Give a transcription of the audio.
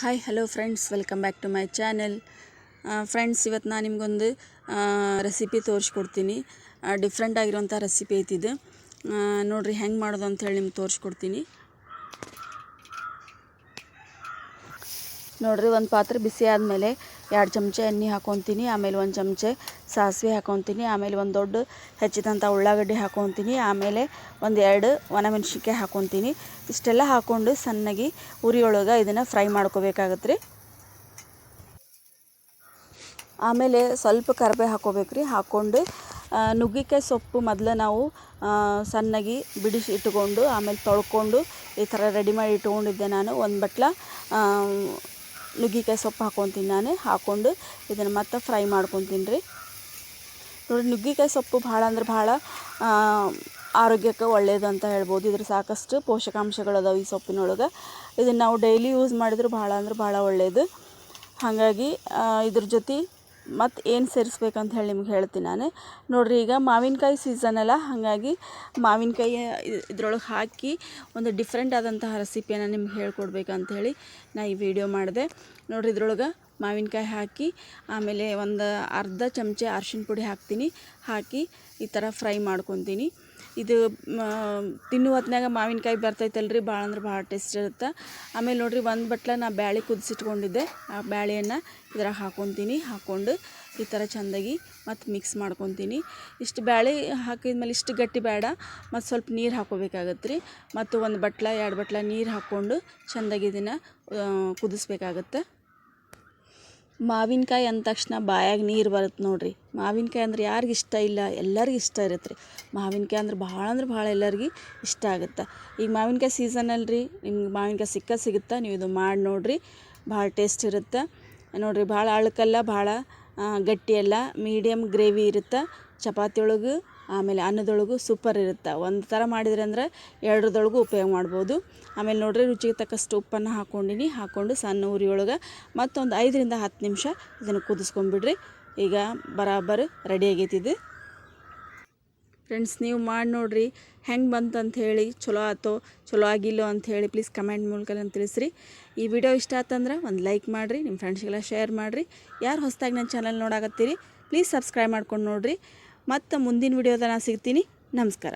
Hi hello friends welcome back to my channel friends ಇವತ್ತು ನಾನು ನಿಮಗೊಂದು ರೆಸಿಪಿ ತೋರಿಸ್ಕೊಡ್ತೀನಿ. ಡಿಫ್ರೆಂಟ್ ಆಗಿರುವಂಥ ರೆಸಿಪಿ ಐತಿದು. ನೋಡಿರಿ ಹೆಂಗೆ ಮಾಡೋದು ಅಂತೇಳಿ ನಿಮ್ಗೆ ತೋರಿಸ್ಕೊಡ್ತೀನಿ. ನೋಡಿರಿ, ಒಂದು ಪಾತ್ರೆ ಬಿಸಿ ಆದಮೇಲೆ ಎರಡು ಚಮಚ ಎಣ್ಣೆ ಹಾಕೊತೀನಿ, ಆಮೇಲೆ ಒಂದು ಚಮಚ ಸಾಸಿವೆ ಹಾಕೊತೀನಿ, ಆಮೇಲೆ ಒಂದು ದೊಡ್ಡ ಹೆಚ್ಚಿದಂಥ ಉಳ್ಳಾಗಡ್ಡಿ ಹಾಕೊತೀನಿ, ಆಮೇಲೆ ಒಂದು ಎರಡು ಒಣಮೆಣ್ಸಿನ್ಕಾಯಿ ಹಾಕೊತೀನಿ. ಇಷ್ಟೆಲ್ಲ ಹಾಕ್ಕೊಂಡು ಸಣ್ಣಗೆ ಉರಿಯೊಳಗೆ ಇದನ್ನು ಫ್ರೈ ಮಾಡ್ಕೋಬೇಕಾಗತ್ತೆ ರೀ ಆಮೇಲೆ ಸ್ವಲ್ಪ ಕರಿಬೇವು ಹಾಕೋಬೇಕು ರೀ ಹಾಕ್ಕೊಂಡು ನುಗ್ಗಿಕಾಯಿ ಸೊಪ್ಪು ಮೊದಲು ನಾವು ಸಣ್ಣಗೆ ಬಿಡಿಸಿ ಇಟ್ಕೊಂಡು, ಆಮೇಲೆ ತೊಳ್ಕೊಂಡು ಈ ಥರ ರೆಡಿ ಮಾಡಿ ಇಟ್ಕೊಂಡಿದ್ದೆ ನಾನು. ಒಂದು ಬಟ್ಲ ನುಗ್ಗಿಕಾಯಿ ಸೊಪ್ಪು ಹಾಕ್ಕೊತೀನಿ ನಾನು ಹಾಕ್ಕೊಂಡು ಇದನ್ನು ಮತ್ತೆ ಫ್ರೈ ಮಾಡ್ಕೊತೀನಿ ರೀ. ನೋಡಿ ನುಗ್ಗಿಕಾಯಿ ಸೊಪ್ಪು ಭಾಳ ಅಂದ್ರೆ ಭಾಳ ಆರೋಗ್ಯಕ್ಕೆ ಒಳ್ಳೆಯದು ಅಂತ ಹೇಳ್ಬೋದು. ಇದ್ರ ಸಾಕಷ್ಟು ಪೋಷಕಾಂಶಗಳು ಅದಾವೆ ಈ ಸೊಪ್ಪಿನೊಳಗೆ. ಇದನ್ನು ನಾವು ಡೈಲಿ ಯೂಸ್ ಮಾಡಿದ್ರೆ ಭಾಳ ಅಂದ್ರೆ ಭಾಳ ಒಳ್ಳೆಯದು ಹಾಗಾಗಿ ಇದ್ರ ಜೊತೆ ಮತ್ತು ಏನು ಸೇರಿಸ್ಬೇಕಂತ ಹೇಳಿ ನಿಮ್ಗೆ ಹೇಳ್ತೀನಿ ನಾನು. ನೋಡಿರಿ, ಈಗ ಮಾವಿನಕಾಯಿ ಸೀಸನ್ ಅಲ್ಲ, ಹಾಗಾಗಿ ಮಾವಿನಕಾಯಿ ಇದ್ರೊಳಗೆ ಹಾಕಿ ಒಂದು ಡಿಫ್ರೆಂಟ್ ಆದಂತಹ ರೆಸಿಪಿಯನ್ನು ನಿಮ್ಗೆ ಹೇಳ್ಕೊಡ್ಬೇಕಂತ ಹೇಳಿ ನಾ ಈ ವಿಡಿಯೋ ಮಾಡಿದೆ. ನೋಡಿರಿ, ಇದ್ರೊಳಗೆ ಮಾವಿನಕಾಯಿ ಹಾಕಿ, ಆಮೇಲೆ ಒಂದು ಅರ್ಧ ಚಮಚ ಅರ್ಶಿನ ಪುಡಿ ಹಾಕ್ತೀನಿ. ಹಾಕಿ ಈ ಥರ ಫ್ರೈ ಮಾಡ್ಕೊತೀನಿ. ಇದು ತಿನ್ನುವತ್ನಾಗ ಮಾವಿನಕಾಯಿ ಬರ್ತೈತಲ್ರಿ, ಭಾಳ ಅಂದ್ರೆ ಭಾಳ ಟೇಸ್ಟ್ ಇರುತ್ತೆ. ಆಮೇಲೆ ನೋಡಿರಿ, ಒಂದು ಬಟ್ಲ ನಾ ಬ್ಯಾಳಿ ಕುದಿಸಿಟ್ಕೊಂಡಿದ್ದೆ. ಆ ಬ್ಯಾಳೆಯನ್ನು ಇದ್ರಾಗ ಹಾಕೊತೀನಿ ಹಾಕ್ಕೊಂಡು ಈ ಥರ ಚೆಂದಾಗಿ ಮತ್ತು ಮಿಕ್ಸ್ ಮಾಡ್ಕೊತೀನಿ. ಇಷ್ಟು ಬ್ಯಾಳಿ ಹಾಕಿದ್ಮೇಲೆ ಇಷ್ಟು ಗಟ್ಟಿ ಬೇಡ ಮತ್ತು ಸ್ವಲ್ಪ ನೀರು ಹಾಕ್ಕೋಬೇಕಾಗತ್ತೆ ರೀ ಮತ್ತು ಒಂದು ಬಟ್ಲ, ಎರಡು ಬಟ್ಲ ನೀರು ಹಾಕ್ಕೊಂಡು ಚೆಂದಾಗಿ ಇದನ್ನು ಕುದಿಸ್ಬೇಕಾಗತ್ತೆ. ಮಾವಿನಕಾಯಿ ಅಂದ ತಕ್ಷಣ ಬಾಯಾಗ ನೀರು ಬರುತ್ತೆ ನೋಡಿರಿ. ಮಾವಿನಕಾಯಿ ಅಂದ್ರೆ ಯಾರಿಗೆ ಇಷ್ಟ ಇಲ್ಲ? ಎಲ್ಲರಿಗೂ ಇಷ್ಟ ಇರುತ್ತೆ ರೀ ಮಾವಿನಕಾಯಿ ಅಂದ್ರೆ ಭಾಳ ಅಂದ್ರೆ ಭಾಳ ಎಲ್ಲರಿಗೆ ಇಷ್ಟ ಆಗುತ್ತೆ. ಈಗ ಮಾವಿನಕಾಯಿ ಸೀಸನ್ ಅಲ್ರಿ, ನಿಮ್ಗೆ ಮಾವಿನಕಾಯಿ ಸಿಕ್ಕ ಸಿಗುತ್ತೆ? ನೀವು ಇದು ಮಾಡಿ ನೋಡಿರಿ. ಭಾಳ ಟೇಸ್ಟ್ ಇರುತ್ತೆ. ನೋಡಿರಿ, ಭಾಳ ಅಳ್ಕಲ್ಲ, ಭಾಳ ಗಟ್ಟಿಯಲ್ಲ ಮೀಡಿಯಮ್ ಗ್ರೇವಿ ಇರುತ್ತೆ. ಚಪಾತಿ ಒಳಗೆ ಆಮೇಲೆ ಅನ್ನದೊಳಗು ಸೂಪರ್ ಇರುತ್ತೆ. ಒಂದು ಥರ ಮಾಡಿದ್ರೆ ಅಂದ್ರೆ ಎರಡರದೊಳಗೂ ಉಪಯೋಗ ಮಾಡ್ಬೋದು. ಆಮೇಲೆ ನೋಡಿರಿ ರುಚಿಗೆ ತಕ್ಕಷ್ಟು ಉಪ್ಪನ್ನು ಹಾಕ್ಕೊಂಡಿನಿ ಹಾಕ್ಕೊಂಡು ಸಣ್ಣ ಉರಿಯೊಳಗೆ ಮತ್ತೊಂದು ಐದರಿಂದ ಹತ್ತು ನಿಮಿಷ ಇದನ್ನು ಕುದಿಸ್ಕೊಂಬಿಡ್ರಿ. ಈಗ ಬರಾಬರ್ ರೆಡಿ ಆಗೈತಿದು ಫ್ರೆಂಡ್ಸ್ ನೀವು ಮಾಡಿ ನೋಡಿರಿ. ಹೆಂಗೆ ಬಂತಂತ ಹೇಳಿ, ಚಲೋ ಆತೋ, ಚಲೋ ಆಗಿಲ್ಲೋ ಅಂತ ಹೇಳಿ ಪ್ಲೀಸ್ ಕಮೆಂಟ್ ಮೂಲಕ ನಾನು ತಿಳಿಸ್ರಿ. ಈ ವಿಡಿಯೋ ಇಷ್ಟ ಆತಂದ್ರೆ ಒಂದು ಲೈಕ್ ಮಾಡಿರಿ ನಿಮ್ಮ ಫ್ರೆಂಡ್ಸ್ಗೆಲ್ಲ ಶೇರ್ ಮಾಡಿರಿ. ಯಾರು ಹೊಸದಾಗಿ ನನ್ನ ಚಾನಲ್ ನೋಡಾಕತ್ತೀರಿ ಪ್ಲೀಸ್ ಸಬ್ಸ್ಕ್ರೈಬ್ ಮಾಡ್ಕೊಂಡು ನೋಡಿರಿ. ಮತ್ತು ಮುಂದಿನ ವಿಡಿಯೋದ ನಾನು ಸಿಗ್ತೀನಿ. ನಮಸ್ಕಾರ.